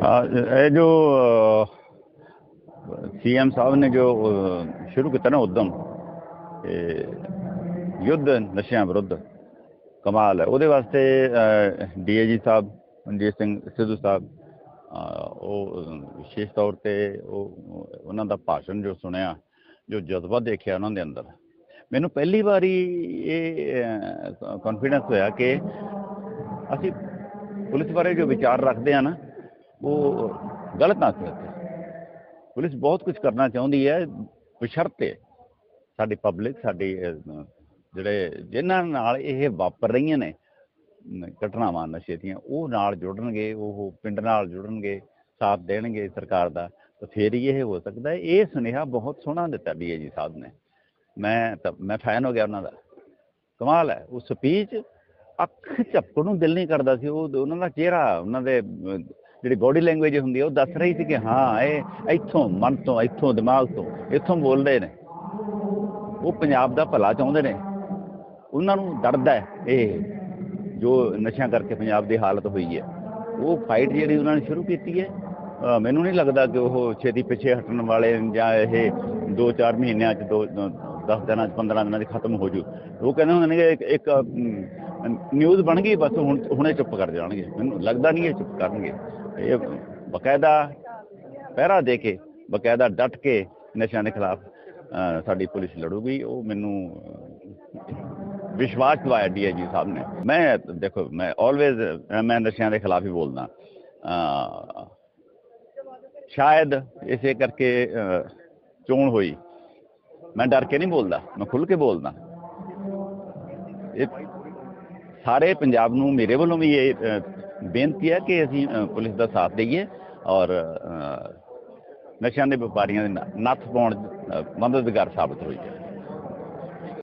ਇਹ ਜੋ ਸੀਐਮ ਸਾਹਿਬ ਨੇ ਜੋ ਸ਼ੁਰੂ ਕੀਤਾ ਨਾ ਉਦਮ ਇਹ ਯੁੱਧ ਨਸ਼ਿਆਂ ਵਿਰੁੱਧ ਕਮਾਲ ਹੈ। ਉਹਦੇ ਵਾਸਤੇ ਡੀਏਜੀ ਸਾਹਿਬ ਮਨਜੀਤ ਸਿੰਘ ਸਿੱਧੂ ਸਾਹਿਬ ਉਹ ਵਿਸ਼ੇਸ਼ ਤੌਰ ਤੇ ਉਹ, ਉਹਨਾਂ ਦਾ ਭਾਸ਼ਣ ਜੋ ਸੁਣਿਆ, ਜੋ ਜਜ਼ਬਾ ਦੇਖਿਆ ਉਹਨਾਂ ਦੇ ਅੰਦਰ। ਮੈਨੂੰ ਪਹਿਲੀ ਵਾਰੀ ਇਹ ਕੌਨਫੀਡੈਂਸ ਹੋਇਆ ਕਿ ਅਸੀਂ ਪੁਲਿਸ ਬਾਰੇ ਜੋ ਵਿਚਾਰ ਰੱਖਦੇ ਆ ਨਾ ਉਹ ਗਲਤ ਨਾ ਕਰਦੇ ਪੁਲਿਸ ਬਹੁਤ ਕੁਝ ਕਰਨਾ ਚਾਹੁੰਦੀ ਹੈ, ਬਸ਼ਰਤੇ ਸਾਡੀ ਪਬਲਿਕ ਸਾਡੀ ਜਿਹੜੇ ਜਿਨ੍ਹਾਂ ਨਾਲ ਇਹ ਵਾਪਰ ਰਹੀਆਂ ਨੇ ਘਟਨਾਵਾਂ, ਨਸ਼ੇ ਦੀਆਂ, ਉਹ ਨਾਲ ਜੁੜਨਗੇ, ਉਹ ਪਿੰਡ ਨਾਲ ਜੁੜਨਗੇ, ਸਾਥ ਦੇਣਗੇ ਸਰਕਾਰ ਦਾ, ਤਾਂ ਫੇਰ ਹੀ ਇਹ ਹੋ ਸਕਦਾ ਹੈ। ਇਹ ਸੁਨੇਹਾ ਬਹੁਤ ਸੋਹਣਾ ਦਿੱਤਾ ਡੀਏਜੀ ਸਾਹਿਬ ਨੇ। ਮੈਂ ਤਾਂ, ਮੈਂ ਫੈਨ ਹੋ ਗਿਆ ਉਹਨਾਂ ਦਾ। ਕਮਾਲ ਹੈ। ਉਹ ਸਪੀਚ ਅੱਖ ਝਪਕਣ ਨੂੰ ਦਿਲ ਨਹੀਂ ਕਰਦਾ ਸੀ। ਉਹ, ਉਹਨਾਂ ਦਾ ਚਿਹਰਾ, ਉਹਨਾਂ ਦੇ ਜਿਹੜੀ ਬੋਡੀ ਲੈਂਗੁਏਜ ਹੁੰਦੀ ਹੈ ਉਹ ਦੱਸ ਰਹੀ ਸੀ ਕਿ ਹਾਂ, ਇਹ ਇੱਥੋਂ ਮਨ ਤੋਂ, ਇੱਥੋਂ ਦਿਮਾਗ ਤੋਂ, ਇੱਥੋਂ ਬੋਲਦੇ ਨੇ। ਉਹ ਪੰਜਾਬ ਦਾ ਭਲਾ ਚਾਹੁੰਦੇ ਨੇ। ਉਹਨਾਂ ਨੂੰ ਡਰਦਾ ਹੈ ਇਹ, ਜੋ ਨਸ਼ਿਆਂ ਕਰਕੇ ਪੰਜਾਬ ਦੀ ਹਾਲਤ ਹੋਈ ਹੈ। ਉਹ ਫਾਈਟ ਜਿਹੜੀ ਉਹਨਾਂ ਨੇ ਸ਼ੁਰੂ ਕੀਤੀ ਹੈ ਮੈਨੂੰ ਨਹੀਂ ਲੱਗਦਾ ਕਿ ਉਹ ਛੇਤੀ ਪਿੱਛੇ ਹਟਣ ਵਾਲੇ ਜਾਂ ਇਹ 2-4 ਮਹੀਨਿਆਂ ਚ, ਦੋ 10 ਦਿਨਾਂ ਚ 15 ਦਿਨਾਂ ਚ ਖਤਮ ਹੋ ਜੂ। ਉਹ ਕਹਿੰਦੇ ਹੁੰਦੇ ਨੇ ਕਿ ਇੱਕ ਨਿਊਜ਼ ਬਣ ਗਈ ਬਸ ਹੁਣ ਹੁਣੇ ਚੁੱਪ ਕਰ ਜਾਣਗੇ। ਮੈਨੂੰ ਲੱਗਦਾ ਨਹੀਂ ਇਹ ਚੁੱਪ ਕਰਨਗੇ। ਇਹ ਬਕਾਇਦਾ ਪਹਿਰਾ ਦੇ ਕੇ ਬਕਾਇਦਾ ਡਟ ਕੇ ਨਸ਼ਿਆਂ ਦੇ ਖਿਲਾਫ ਸਾਡੀ ਪੁਲਿਸ ਲੜੂਗੀ। ਉਹ ਮੈਨੂੰ ਅਹ, ਵਿਸ਼ਵਾਸ ਦਿਵਾਇਆ ਡੀਆਈਜੀ ਸਾਹਿਬ ਨੇ। ਮੈਂ ਦੇਖੋ ਮੈਂ ਆਲਵੇਜ਼ ਮੈਂ ਨਸ਼ਿਆਂ ਦੇ ਖਿਲਾਫ ਹੀ ਬੋਲਦਾ। ਸ਼ਾਇਦ ਇਸੇ ਕਰਕੇ ਚੋਣ ਹੋਈ। ਮੈਂ ਡਰ ਕੇ ਨਹੀਂ ਬੋਲਦਾ। ਮੈਂ ਖੁੱਲ ਕੇ ਬੋਲਦਾ। ਇਹ ਸਾਰੇ ਪੰਜਾਬ ਨੂੰ ਮੇਰੇ ਵੱਲੋਂ ਵੀ ਇਹ ਬੇਨਤੀ ਹੈ ਕਿ ਅਸੀਂ ਪੁਲਿਸ ਦਾ ਸਾਥ ਦਈਏ ਔਰ ਨਸ਼ਿਆਂ ਦੇ ਵਪਾਰੀਆਂ ਦੇ ਨੱਥ ਪਾਉਣ ਮਦਦਗਾਰ ਸਾਬਤ ਹੋਈਏ।